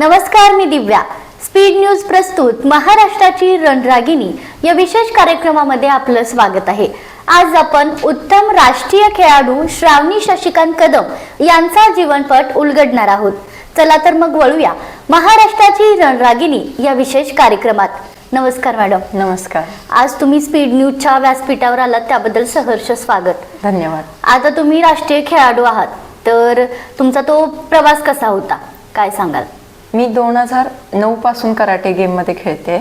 नमस्कार मी दिव्या. Speed news प्रस्तुत महाराष्ट्राची रणरागिणी. या विशेष कार्यक्रमामध्ये आपलं स्वागत आहे. आज आपण उत्तम राष्ट्रीय खेळाडू श्रावणी शशिकांत कदम यांचा जीवनपट उलगडणार आहोत. चला तर मग वळूया. महाराष्ट्राची रणरागिणी या विशेष कार्यक्रमात. नमस्कार मॅडम. नमस्कार. आज तुम्ही स्पीड न्यूजच्या व्यासपीठावर आलात त्याबद्दल सहर्ष स्वागत. धन्यवाद. आता तुम्ही राष्ट्रीय खेळाडू आहात तर तुमचा तो प्रवास कसा होता? काय सांगाल? मी दोन हजार नऊ पासून कराटे गेममध्ये खेळते.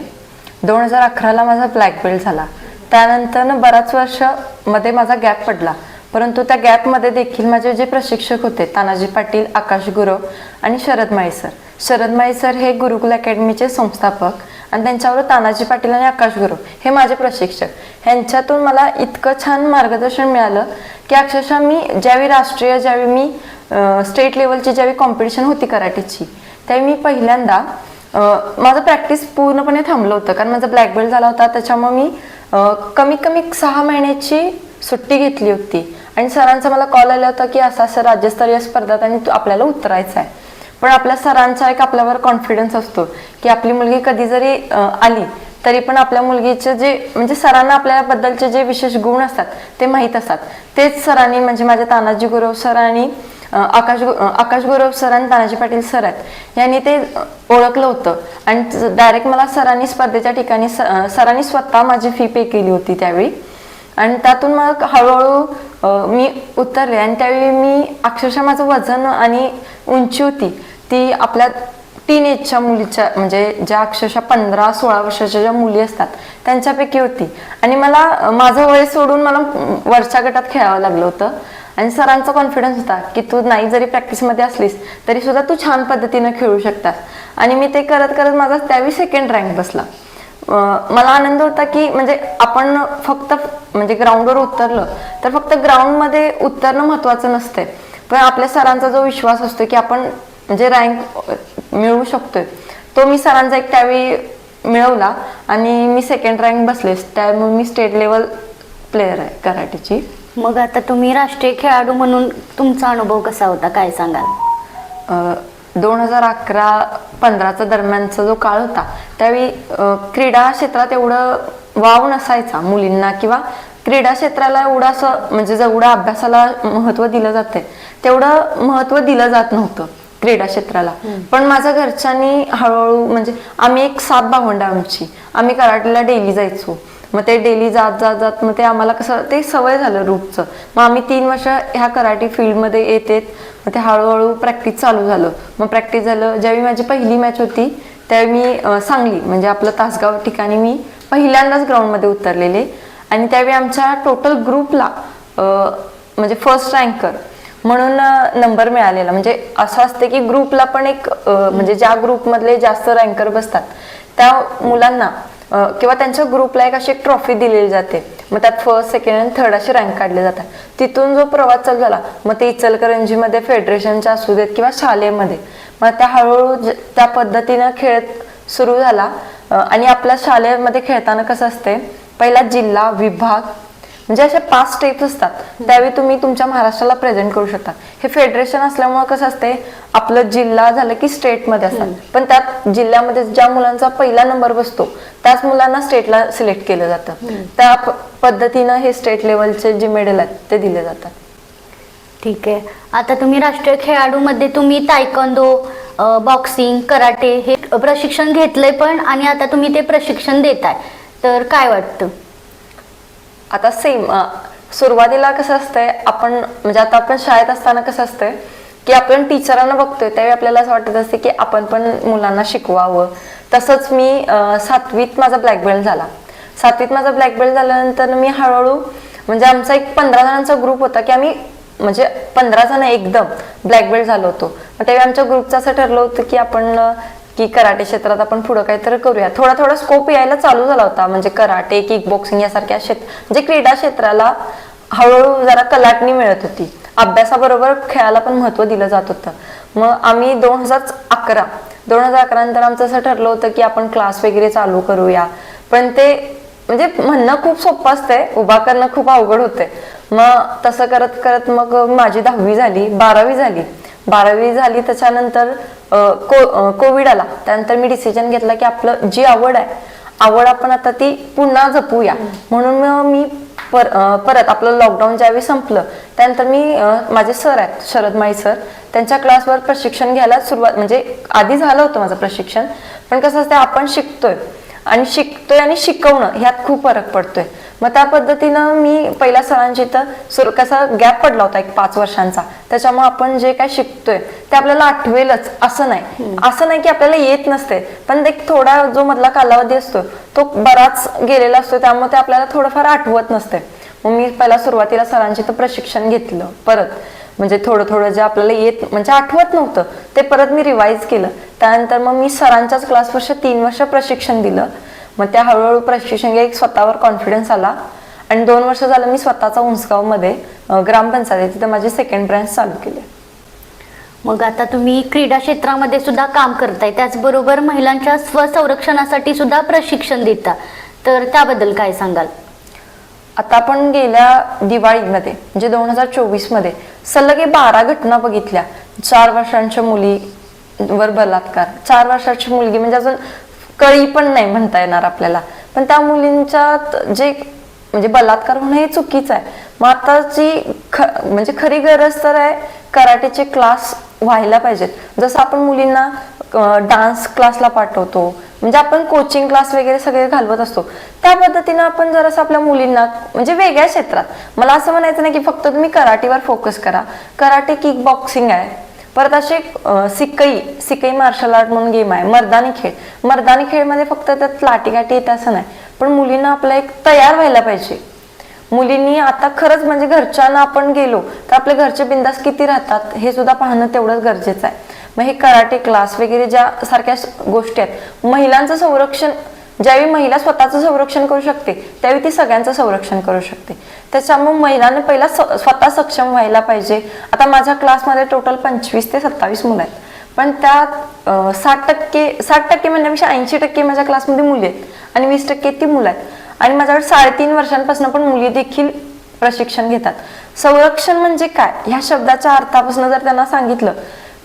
दोन हजार अकराला माझा ब्लॅक बेल्ट झाला. त्यानंतर बराच वर्षमध्ये माझा गॅप पडला. परंतु त्या गॅपमध्ये देखील माझे जे प्रशिक्षक होते तानाजी पाटील आकाश गुरव आणि शरद माळी सर शरद माळी सर हे गुरुकुल अकॅडमीचे संस्थापक आणि त्यांच्यावर तानाजी पाटील आणि आकाश गुरव हे माझे प्रशिक्षक. ह्यांच्यातून मला इतकं छान मार्गदर्शन मिळालं की अक्षरशः मी ज्यावेळी राष्ट्रीय ज्यावेळी मी स्टेट लेवलची ज्यावेळी कॉम्पिटिशन होती कराटेची त्यावेळी मी पहिल्यांदा माझं प्रॅक्टिस पूर्णपणे थांबलं होतं. कारण माझा ब्लॅक बेल्ट झाला होता त्याच्यामुळे मी कमीत कमी सहा महिन्याची सुट्टी घेतली होती. आणि सरांचा मला कॉल आला होता की असं असं राज्यस्तरीय स्पर्धात आणि आपल्याला उतरायचं आहे पण आपल्या सरांचा एक आपल्यावर कॉन्फिडन्स असतो की आपली मुलगी कधी जरी आली तरी पण आपल्या मुलगीचे जे म्हणजे सरांना आपल्याबद्दलचे जे विशेष गुण असतात ते माहीत असतात. तेच सरांनी म्हणजे माझे तानाजी गुरव सर आणि आकाश आकाश गुरव सर आणि तानाजी पाटील सर आहेत. यांनी ते ओळखलं होतं. आणि डायरेक्ट मला सरांनी स्पर्धेच्या ठिकाणी स- सरांनी स्वतः माझी फी पे केली होती त्यावेळी. आणि त्यातून मग हळूहळू मी उतरले आणि त्यावेळी मी अक्षरशः माझं वजन आणि उंची होती ती आपल्या टीन एजच्या मुलीच्या म्हणजे ज्या अक्षरशः पंधरा सोळा वर्षाच्या ज्या मुली असतात त्यांच्यापैकी होती. आणि मला माझं वय सोडून मला वरच्या गटात खेळावं लागलं होतं. आणि सरांचा कॉन्फिडन्स होता की तू नाही जरी प्रॅक्टिसमध्ये असलीस तरी सुद्धा तू छान पद्धतीनं खेळू शकतास. आणि मी ते करत करत माझा त्यावेळी सेकंड रँक बसला. मला आनंद होता की म्हणजे आपण फक्त म्हणजे ग्राउंडवर उतरलं तर फक्त ग्राउंडमध्ये उतरणं महत्त्वाचं नसतंय. पण आपल्या सरांचा जो विश्वास असतो की आपण म्हणजे रँक मिळवू शकतोय तो मी सरांचा एक त्यावेळी मिळवला आणि मी सेकंड रँक बसले. त्यामुळे मी स्टेट लेवल प्लेयर आहे कराटेची. मग आता तुम्ही राष्ट्रीय खेळाडू म्हणून तुमचा अनुभव कसा होता? काय सांगाल? दोन हजार अकरा पंधराचा दरम्यानचा जो काळ होता त्यावेळी क्रीडा क्षेत्रात एवढं वाव नसायचा मुलींना किंवा क्रीडा क्षेत्राला एवढं असं म्हणजे जेवढं अभ्यासाला महत्त्व दिलं जातंय तेवढं महत्त्व दिलं जात नव्हतं क्रीडा क्षेत्राला. पण माझ्या घरच्यांनी हळूहळू म्हणजे आम्ही एक सात भावंड आमची. आम्ही कराटेला डेली जायचो. मग ते डेली जात जात जात मग ते आम्हाला कसं ते सवय झालं रूपचं मग आम्ही तीन वर्ष ह्या कराटे फील्डमध्ये येते मग ते हळूहळू प्रॅक्टिस चालू झालं. मग प्रॅक्टिस झालं. ज्यावेळी माझी पहिली मॅच होती त्यावेळी मी सांगली म्हणजे आपलं तासगाव ठिकाणी मी पहिल्यांदाच ग्राउंडमध्ये उतरलेले. आणि त्यावेळी आमच्या टोटल ग्रुपला म्हणजे फर्स्ट रँकर म्हणून नंबर मिळालेला. म्हणजे असं असते की ग्रुपला पण एक म्हणजे ज्या ग्रुपमधले जास्त रँकर बसतात त्या मुलांना किंवा त्यांच्या ग्रुपला एक अशी एक ट्रॉफी दिलेली जाते. मग त्यात फर्स्ट सेकंड आणि थर्ड असे रँक काढले जातात. तिथून जो प्रवास चालू झाला मग ते इचलकरंजीमध्ये फेडरेशनच्या असू देत किंवा शालेमध्ये मग त्या हळूहळू त्या पद्धतीनं खेळ सुरू झाला. आणि आपल्या शाळेमध्ये खेळताना कसं असते पहिला जिल्हा विभाग म्हणजे असे पाच स्टेप्स असतात. त्यावेळी तुम्ही तुमच्या महाराष्ट्राला प्रेझेंट करू शकता. हे फेडरेशन असल्यामुळे कसं असते आपलं जिल्हा झालं की स्टेटमध्ये असतात. पण त्यात जिल्ह्यामध्ये ज्या मुलांचा पहिला नंबर बसतो त्याच मुलांना स्टेटला सिलेक्ट केलं जातं. त्या पद्धतीनं हे स्टेट लेवलचे जे मेडल आहेत ते दिले जातात. ठीक आहे. आता तुम्ही राष्ट्रीय खेळाडूमध्ये तुम्ही तायकंदो बॉक्सिंग कराटे हे प्रशिक्षण घेतलंय पण आणि आता तुम्ही ते प्रशिक्षण देताय. तर काय वाटतं? आता सेम सुरुवातीला कसं असतंय आपण म्हणजे आता आपण शाळेत असताना कसं असतंय की आपण टीचरांना बघतोय त्यावेळी आपल्याला असं वाटत असते की आपण पण मुलांना शिकवावं. तसंच मी सातवीत माझा ब्लॅक बेल्ट झाला. सातवीत माझा ब्लॅक बेल्ट झाल्यानंतर मी हळूहळू म्हणजे आमचा एक पंधरा जणांचा ग्रुप होता की आम्ही म्हणजे पंधरा जण एकदम ब्लॅक बेल्ट झालो होतो. मग त्यावेळी आमच्या ग्रुपचं असं ठरलं होतं की आपण की कराटे क्षेत्रात आपण पुढं काहीतरी करूया. थोडा थोडा स्कोप यायला चालू झाला होता म्हणजे कराटे किक बॉक्सिंग यासारख्या क्षेत्र म्हणजे क्रीडा क्षेत्राला हळूहळू जरा कलाटणी मिळत होती. अभ्यासाबरोबर खेळाला पण महत्त्व दिलं जात होतं. मग आम्ही दोन हजार अकरा दोन हजार अकरा नंतर आमचं असं ठरलं होतं की आपण क्लास वगैरे चालू करूया. पण ते म्हणजे म्हणणं खूप सोपं असतंय उभा करणं खूप अवघड होतंय. मग तसं करत करत मग माझी दहावी झाली बारावी झाली. बारावी झाली त्याच्यानंतर को कोविड आला. त्यानंतर मी डिसिजन घेतला की आपलं जी आवड आहे आवड आपण आता ती पुन्हा जपूया. म्हणून मग मी पर परत आपलं लॉकडाऊन ज्यावेळी संपलं त्यानंतर मी माझे सर आहेत शरद माई सर त्यांच्या क्लासवर प्रशिक्षण घ्यायला सुरुवात म्हणजे आधी झालं होतं माझं प्रशिक्षण. पण कसं असतं आपण शिकतोय. आणि शिकतोय आणि शिकवणं ह्यात खूप फरक पडतोय. मग त्या पद्धतीनं मी पहिल्या सरांची इथं सुरू कसा गॅप पडला होता एक पाच वर्षांचा. त्याच्यामुळे आपण जे काय शिकतोय ते आपल्याला आठवेलच. असं नाही. असं नाही की आपल्याला येत नसते. पण एक थोडा जो मधला कालावधी असतो तो बराच गेलेला असतो. त्यामुळे ते आपल्याला थोडंफार आठवत नसते. मग मी पहिला सुरुवातीला सरांची इथं प्रशिक्षण घेतलं. परत म्हणजे थोडं थोडं जे आपल्याला येत म्हणजे आठवत नव्हतं. ते परत मी रिवाईज केलं. त्यानंतर मग मी सरांच्याच क्लास वर्ष तीन वर्ष प्रशिक्षण दिलं. मग त्या हळूहळू प्रशिक्षण एक स्वतःवर कॉन्फिडन्स आला. आणि दोन वर्ष झालं मी स्वतःचा उंचगावमध्ये ग्रामपंचायत तिथं माझी सेकंड ब्रँच चालू केली. मग आता तुम्ही क्रीडा क्षेत्रामध्ये सुद्धा काम करताय त्याचबरोबर महिलांच्या स्वसंरक्षणासाठी सुद्धा प्रशिक्षण देता. तर त्याबद्दल काय सांगाल? आता आपण गेल्या दिवाळीमध्ये म्हणजे दोन हजार चोवीसमध्ये सलग बारा घटना बघितल्या. चार वर्षांच्या मुलीवर बलात्कार चार वर्षाची मुलगी म्हणजे अजून कळी पण नाही म्हणता येणार आपल्याला. पण त्या मुलींच्यात जे म्हणजे बलात्कार होणं हे चुकीचं आहे. मग आताची ख म्हणजे खरी गरज तर आहे कराटेचे क्लास व्हायला पाहिजेत. जसं आपण मुलींना डान्स क्लासला पाठवतो म्हणजे आपण कोचिंग क्लास वगैरे सगळे घालवत असतो. त्या पद्धतीनं आपण जरासं आपल्या मुलींना म्हणजे वेगळ्या क्षेत्रात. मला असं म्हणायचं नाही की फक्त तुम्ही कराटेवर फोकस करा. कराटे किक बॉक्सिंग आहे. परत असे सिकई सिकई मार्शल आर्ट म्हणून गेम आहे मर्दानी खेळ. मर्दानी खेळमध्ये फक्त त्यात लाटीगाठी येते असं नाही पण मुलींना आपला एक तयार व्हायला पाहिजे. मुलींनी आता खरंच म्हणजे घरच्यांना आपण गेलो तर आपले घरचे बिंदास किती राहतात हे सुद्धा पाहणं तेवढंच गरजेचं आहे. मग हे कराटे क्लास वगैरे ज्या सारख्या गोष्टी आहेत महिलांचं संरक्षण ज्यावेळी महिला स्वतःचं संरक्षण करू शकते त्यावेळी ती सगळ्यांचं संरक्षण करू शकते. त्याच्यामुळे महिलांना पहिला स- स्वतः सक्षम व्हायला पाहिजे. आता माझ्या क्लासमध्ये टोटल पंचवीस ते सत्तावीस मुलं आहेत. पण त्यात साठ टक्के साठ टक्के म्हणण्यापेक्षा ऐंशी टक्के माझ्या क्लासमध्ये मुली आहेत आणि वीस टक्के ती मुलं आहेत. आणि माझ्याकडे साडेतीन वर्षांपासून पण मुली देखील प्रशिक्षण घेतात. संरक्षण म्हणजे काय? ह्या शब्दाच्या अर्थापासून जर त्यांना सांगितलं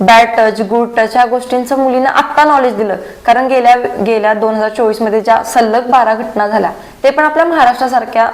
बॅड टच गुड टच ह्या गोष्टींचं मुलींना आत्ता नॉलेज दिलं. कारण गेल्या गेल्या दोन हजार चोवीसमध्ये ज्या सलग बारा घटना झाल्या ते पण आपल्या महाराष्ट्रासारख्या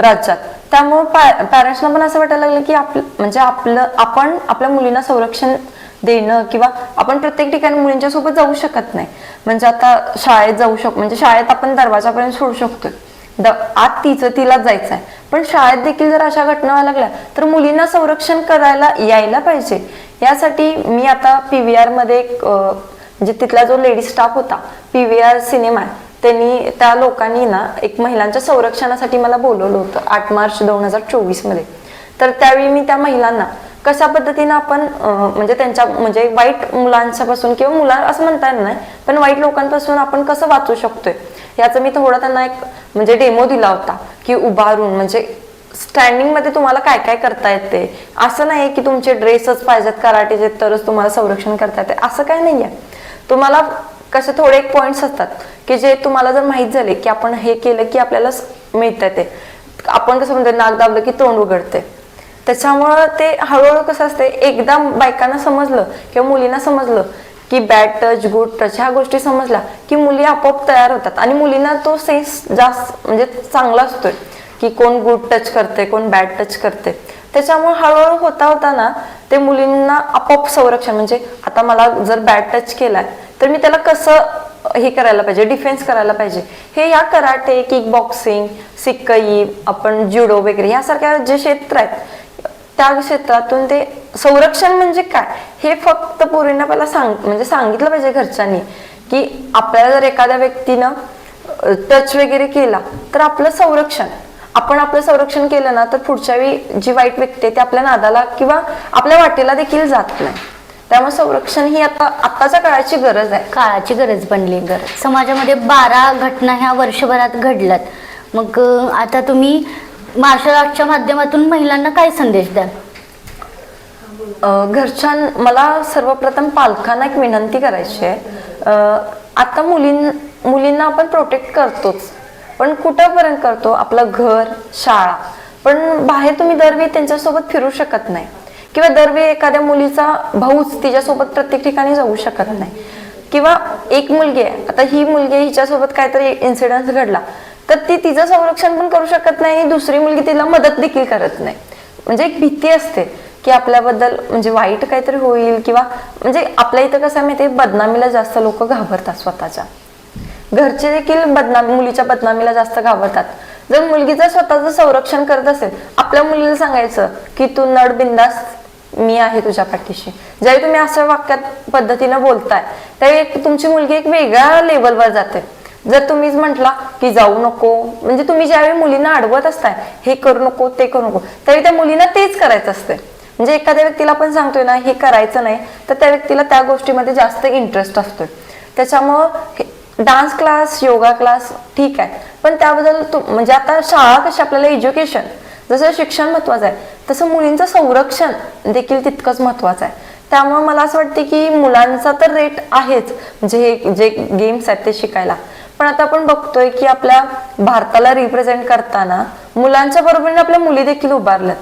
राज्यात. त्यामुळं पॅरेंट्सना पण असं वाटायला लागलं की आपलं म्हणजे आपलं आपण आपल्या मुलींना संरक्षण देणं किंवा आपण प्रत्येक ठिकाणी मुलींच्या सोबत जाऊ शकत नाही. म्हणजे आता शाळेत जाऊ शक म्हणजे शाळेत आपण दरवाजापर्यंत सोडू शकतोय. द आत तिचं तिलाच जायचं आहे पण शाळेत देखील जर अशा घटना व्हायला लागल्या तर मुलींना संरक्षण करायला यायला पाहिजे. यासाठी मी आता पी व्ही आरमध्ये एक म्हणजे तिथला जो लेडी स्टाफ होता पी व्ही आर सिनेमा आहे त्यांनी त्या लोकांनी ना एक महिलांच्या संरक्षणासाठी मला बोलवलं होतं आठ मार्च दोन हजार चोवीसमध्ये तर त्यावेळी मी त्या महिलांना कशा पद्धतीनं आपण म्हणजे त्यांच्या म्हणजे वाईट मुलांच्यापासून किंवा मुला असं म्हणता येणार नाही पण वाईट लोकांपासून आपण कसं वाचू शकतोय? याचं मी थोडं त्यांना एक म्हणजे डेमो दिला होता की उभारून म्हणजे स्टँडिंगमध्ये तुम्हाला काय काय करता येते? असं नाही की तुमचे ड्रेसच पाहिजेत कराटेचे तरच तुम्हाला संरक्षण करता येते असं काय नाहीये. तुम्हाला कसे थोडे एक पॉईंट्स असतात की जे तुम्हाला जर माहीत झाले की आपण हे केलं की आपल्याला मिळतं ते. आपण कसं म्हणतो नाक दाबलं की तोंड उघडते त्याच्यामुळं ते हळूहळू कसं असते एकदा बायकांना समजलं किंवा मुलींना समजलं की बॅड टच गुड टच ह्या गोष्टी समजल्या की मुली आपोआप तयार होतात. आणि मुलींना तो सेन्स जास्त म्हणजे चांगला असतोय की कोण गुड टच करते कोण बॅड टच करते त्याच्यामुळे हळूहळू होता होता ना ते मुलींना आपोआप संरक्षण म्हणजे आता मला जर बॅड टच केलाय तर मी त्याला कसं हे करायला पाहिजे डिफेन्स करायला पाहिजे? हे या कराटे किक बॉक्सिंग सिक्कई आपण ज्युडो वगैरे यासारख्या जे क्षेत्र आहेत त्या क्षेत्रातून ते संरक्षण म्हणजे काय? हे फक्त पूर्वींना पहिला सांग म्हणजे सांगितलं पाहिजे घरच्यांनी की आपल्याला जर एखाद्या व्यक्तीनं टच वगैरे केला तर आपलं संरक्षण. आपण आपलं संरक्षण केलं ना तर पुढच्या वेळी जी वाईट व्यक्ती आहे ती आपल्या नादाला किंवा आपल्या वाटेला देखील जात नाही. त्यामुळे संरक्षण ही आता आत्ताच्या काळाची गरज आहे. काळाची गरज बनली. गरज समाजामध्ये बारा घटना ह्या वर्षभरात घडल्यात. मग अं, आता तुम्ही मार्शल आर्टच्या माध्यमातून महिलांना काय संदेश द्याल? अं, घरच्यां मला सर्वप्रथम पालकांना एक विनंती करायची आहे. अं, आता मुलीं मुलींना आपण प्रोटेक्ट करतोच. पण कुठंपर्यंत करतो? आपलं घर शाळा. पण बाहेर तुम्ही दरवेळी त्यांच्यासोबत फिरू शकत नाही. किंवा दरवेळी एखाद्या मुलीचा भाऊच तिच्यासोबत प्रत्येक ठिकाणी जाऊ शकत नाही. किंवा एक मुलगी आहे आता ही मुलगी हिच्यासोबत काहीतरी इन्सिडन्स घडला तर ती तिचं संरक्षण पण करू शकत नाही आणि दुसरी मुलगी तिला मदत देखील करत नाही. म्हणजे एक भीती असते की आपल्याबद्दल म्हणजे वाईट काहीतरी होईल किंवा म्हणजे आपल्या इथं कसं आहे माहिती बदनामीला जास्त लोक घाबरतात स्वतःच्या. घरचे देखील बदनामी मुलीच्या बदनामीला जास्त घाबरतात. जर मुलगी जर स्वतःचं संरक्षण करत असेल आपल्या मुलीला सांगायचं की तू नड बिंदास मी आहे तुझ्या पाठीशी. ज्यावेळी तुम्ही असं वाक्यात पद्धतीनं बोलताय त्यावेळी एक तुमची मुलगी एक वेगळ्या लेवलवर जाते. जर तुम्हीच म्हटला की जाऊ नको म्हणजे तुम्ही ज्यावेळी मुलींना अडवत असताय हे करू नको ते करू नको त्यावेळी त्या मुलींना तेच करायचं असते. म्हणजे एखाद्या व्यक्तीला आपण सांगतोय ना हे करायचं नाही तर त्या व्यक्तीला त्या गोष्टीमध्ये जास्त इंटरेस्ट असतोय. त्याच्यामुळं डान्स क्लास योगा क्लास ठीक आहे. पण त्याबद्दल तू म्हणजे आता शाळा कशी आपल्याला एज्युकेशन जसं शिक्षण महत्वाचं आहे तसं मुलींचं संरक्षण देखील तितकंच महत्वाचं आहे. त्यामुळे मला असं वाटते की मुलांचा तर रेट आहेच म्हणजे हे जे गेम्स आहेत ते शिकायला. पण आता आपण बघतोय की आपल्या भारताला रिप्रेझेंट करताना मुलांच्या बरोबरीने आपल्या मुली देखील उभारल्यात.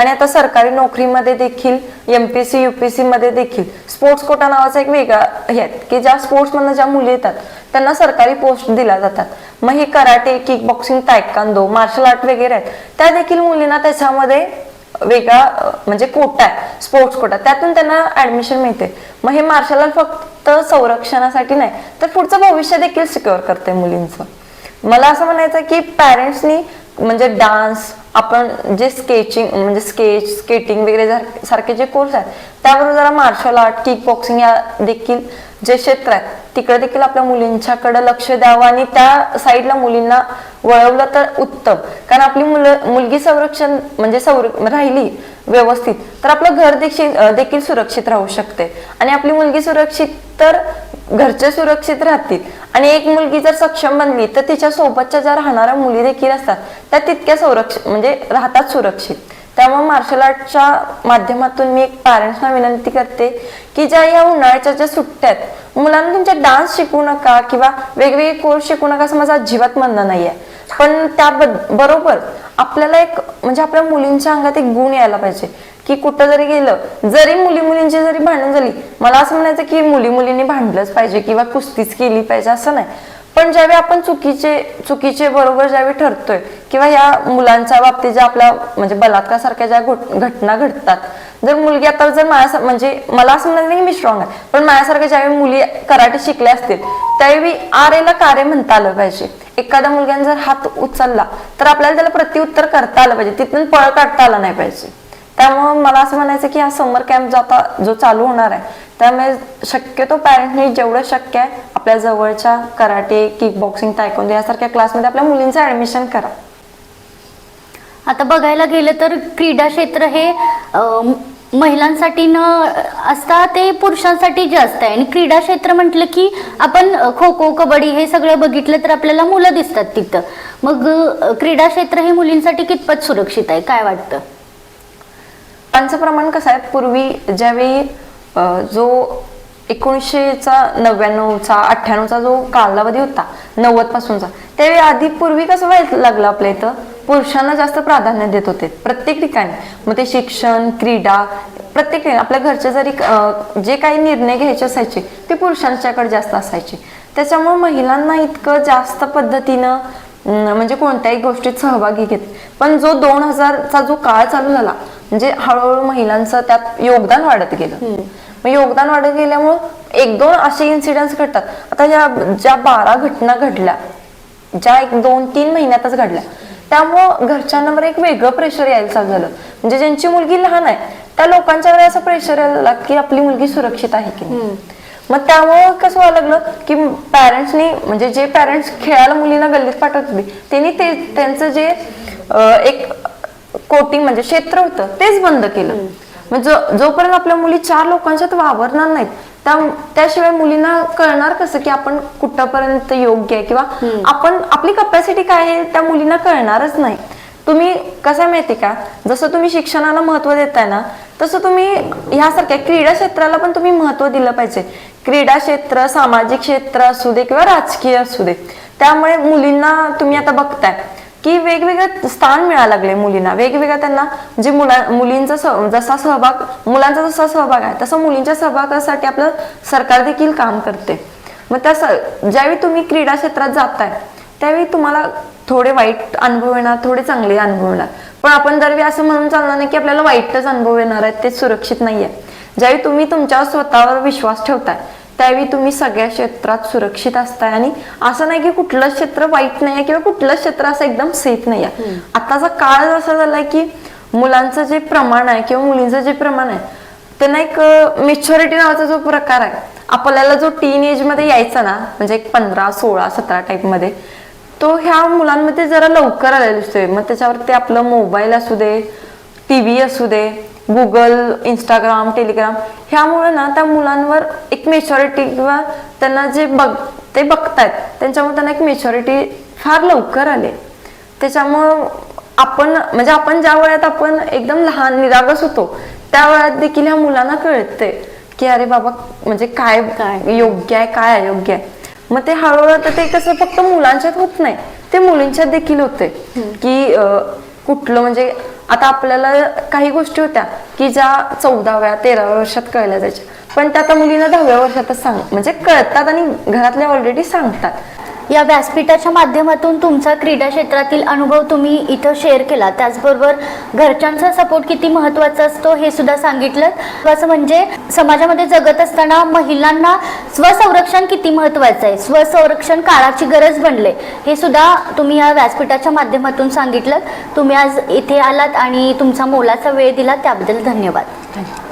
आणि आता सरकारी नोकरीमध्ये देखील M P C U P मध्ये देखील स्पोर्ट्स कोटा नावाचा एक वेगळा हे आहेत की ज्या स्पोर्ट्समधनं ज्या मुली येतात त्यांना सरकारी पोस्ट दिल्या जातात. मग हे karate kick boxing taekwondo martial art वगैरे आहेत त्या देखील मुलींना त्याच्यामध्ये वेगळा म्हणजे कोटा आहे स्पोर्ट्स कोटा त्यातून त्यांना ऍडमिशन मिळते. मग हे मार्शल आर्ट फक्त संरक्षणासाठी नाही तर पुढचं भविष्य देखील सिक्युअर करते मुलींचं. मला असं म्हणायचं की पॅरेंट्सनी म्हणजे डान्स आपण जे स्केचिंग म्हणजे स्केच स्केटिंग वगैरे सारखे जे कोर्स आहेत त्याबरोबर जरा मार्शल आर्ट किक बॉक्सिंग या देखील जे क्षेत्र आहेत तिकडे देखील आपल्या मुलींच्याकडे लक्ष द्यावं आणि त्या साईडला मुलींना वळवलं तर उत्तम. कारण आपली मुलं मुलगी संरक्षण म्हणजे संर राहिली व्यवस्थित तर आपलं घर देखील देखील सुरक्षित राहू शकते. आणि आपली मुलगी सुरक्षित तर घरचे सुरक्षित राहतील. आणि एक मुलगी जर सक्षम बनली तर तिच्या सोबतच्या ज्या राहणाऱ्या मुली देखील असतात त्या तितक्या संरक्षित म्हणजे राहतात सुरक्षित. त्यामुळे मार्शल आर्टच्या माध्यमातून मी एक पॅरेंट्सना विनंती करते की ज्या या उन्हाळ्याच्या ज्या सुट्ट्या आहेत मुलांना तुमच्या डान्स शिकू नका किंवा वेगवेगळे कोर्स शिकू नका असं माझं अजिबात म्हणणं नाहीये. पण त्या बरोबर आपल्याला एक म्हणजे आपल्या मुलींच्या अंगात एक गुण यायला पाहिजे. की कुठं जरी गेलं जरी मुली मुलींची जरी भांडण झाली मला असं म्हणायचं की मुली मुलींनी भांडलंच पाहिजे किंवा कुस्तीच केली पाहिजे असं नाही. पण ज्यावेळी आपण चुकीचे चुकीचे बरोबर ज्यावेळी ठरतोय किंवा या मुलांच्या बाबतीत ज्या आपल्या म्हणजे बलात्कारसारख्या ज्या घट- घटना घडतात जर मुलगी आता जर माझ्या म्हणजे मला असं म्हणायचं नाही की मी स्ट्रॉंग आहे पण माझ्यासारख्या ज्यावेळी मुली कराटे शिकल्या असतील त्यावेळी आरेला कार्य म्हणता आलं पाहिजे. एखाद्या मुलग्याने जर हात उचलला तर आपल्याला त्याला प्रत्युत्तर करता आलं पाहिजे. तिथून पळ काढता आला नाही पाहिजे. त्यामुळे मला असं म्हणायचं की हा समर कॅम्प जो आता जो चालू होणार आहे त्यामुळे शक्यतो पॅरेंटने जेवढं शक्य आहे आपल्या जवळच्या कराटे किक बॉक्सिंग तायकोंदो यासारख्या क्लासमध्ये आपल्या मुलींचं ऍडमिशन करा. आता बघायला गेलं तर क्रीडा क्षेत्र हे महिलांसाठी न असता ते पुरुषांसाठी जास्त आहे आणि क्रीडा क्षेत्र म्हटलं की आपण खो खो कबड्डी हे सगळं बघितलं तर आपल्याला मुलं दिसतात तिथं. मग क्रीडा क्षेत्र हे मुलींसाठी कितपत सुरक्षित आहे? काय वाटतं? त्यांचं प्रमाण कसं आहे? पूर्वी ज्यावेळी जो एकोणीसशेचा नव्याण्णवचा अठ्ठ्याण्णवचा जो कालावधी होता नव्वद पासूनचा त्यावेळी आधी पूर्वी कसं व्हायला लागलं आपल्या इथं? पुरुषांना जास्त प्राधान्य देत होते. प्रत्येक ठिकाणी. मग ते शिक्षण क्रीडा प्रत्येक ठिकाणी. आपल्या घरचे जरी जे काही निर्णय घ्यायचे असायचे ते पुरुषांच्याकडे जास्त असायचे. त्याच्यामुळे महिलांना इतकं जास्त पद्धतीनं म्हणजे कोणत्याही गोष्टीत सहभागी घेत पण जो दोन हजारचा जो काळ चालू झाला म्हणजे हळूहळू महिलांचं त्यात योगदान वाढत गेलं. मग योगदान वाढत गेल्यामुळं एक दोन असे इन्सिडेंट्स घडतात. आता ज्या ज्या बारा घटना घडल्या ज्या एक दोन तीन महिन्यातच घडल्या त्यामुळं घरच्यांवर एक वेगळं प्रेशर यायला झालं. म्हणजे ज्यांची मुलगी लहान आहे त्या लोकांच्यावर असं प्रेशर यायला की आपली मुलगी सुरक्षित आहे की नाही. मग त्यामुळं कसं व्हायला लागलं की पॅरेंट्सनी म्हणजे जे पॅरेंट्स खेळायला मुलींना गल्लीत पाठवत होते त्यांनी ते त्यांचं जे एक कोटिंग म्हणजे क्षेत्र होतं तेच बंद केलं. मग जो जोपर्यंत आपल्या मुली चार लोकांच्यात वावरणार नाहीत त्या त्याशिवाय मुलींना कळणार कसं की आपण कुठपर्यंत योग्य आहे? किंवा आपण आपली कपॅसिटी काय आहे त्या मुलींना कळणारच नाही. तुम्ही कसं माहिती का? जसं तुम्ही शिक्षणाला महत्त्व देताय ना तसं तुम्ही ह्यासारख्या क्रीडा क्षेत्राला पण तुम्ही महत्त्व दिलं पाहिजे. क्रीडा क्षेत्र सामाजिक क्षेत्र असू दे किंवा राजकीय असू दे. त्यामुळे मुलींना तुम्ही आता बघताय. की वेगवेगळं स्थान मिळायला लागले मुलींना. वेगवेगळ्या त्यांना जे मुला मुलींचा सह जसा सहभाग मुलांचा जसा सहभाग आहे तसा मुलींच्या सहभागासाठी आपलं सरकार देखील काम करते. मग तसं ज्यावेळी तुम्ही क्रीडा क्षेत्रात जाताय त्यावेळी तुम्हाला थोडे वाईट अनुभव येणार थोडे चांगले अनुभव येणार. पण आपण जर असं म्हणून चालणार नाही की आपल्याला वाईटच अनुभव येणार आहेत ते सुरक्षित नाहीये. ज्यावेळी तुम्ही तुमच्या स्वतःवर विश्वास ठेवताय त्यावेळी तुम्ही सगळ्या क्षेत्रात सुरक्षित असताय आणि असं नाही की कुठलं क्षेत्र वाईट नाही आहे किंवा कुठलं क्षेत्र असं एकदम सेफ नाही आहे आताचा काळ असा झालाय की मुलांचं जे प्रमाण आहे किंवा मुलींचं जे प्रमाण आहे त्यांना एक मेच्युरिटी नावाचा जो प्रकार आहे आपल्याला जो टीन एजमध्ये यायचा ना म्हणजे एक पंधरा सोळा सतरा टाईपमध्ये तो ह्या मुलांमध्ये जरा लवकर आलेला दिसतोय. मग त्याच्यावरती आपलं मोबाईल असू दे टी व्ही असू दे गुगल इंस्टाग्राम टेलिग्राम ह्यामुळे ना त्या मुलांवर एक मेच्युरिटी किंवा त्यांना जे बघ ते बघतायत त्यांच्यामुळे त्यांना एक मेच्युरिटी फार लवकर आले. त्याच्यामुळं आपण म्हणजे आपण ज्या वयात आपण एकदम लहान निरागस होतो त्या वयात देखील ह्या मुलांना कळते की अरे बाबा म्हणजे काय काय? योग्य आहे काय अयोग्य आहे. मग ते हळूहळू आता ते कसं फक्त मुलांच्यात होत नाही ते मुलींच्यात देखील होते की कुठलं म्हणजे आता आपल्याला काही गोष्टी होत्या की ज्या चौदाव्या तेराव्या वर्षात कळल्या जायच्या. पण त्या आता मुलींना दहाव्या वर्षातच सांग म्हणजे कळतात आणि घरातल्या ऑलरेडी सांगतात. या व्यासपीठाच्या माध्यमातून तुमचा क्रीडा क्षेत्रातील अनुभव तुम्ही इथं शेअर केला. त्याचबरोबर घरच्यांचा सपोर्ट किती महत्त्वाचा असतो हे सुद्धा सांगितलं. असं म्हणजे समाजामध्ये जगत असताना महिलांना स्वसंरक्षण किती महत्त्वाचं आहे? स्वसंरक्षण काळाची गरज बनले. हे सुद्धा तुम्ही या व्यासपीठाच्या माध्यमातून सांगितलं. तुम्ही आज इथे आलात आणि तुमचा मोलाचा वेळ दिला त्याबद्दल धन्यवाद. धन्यवाद.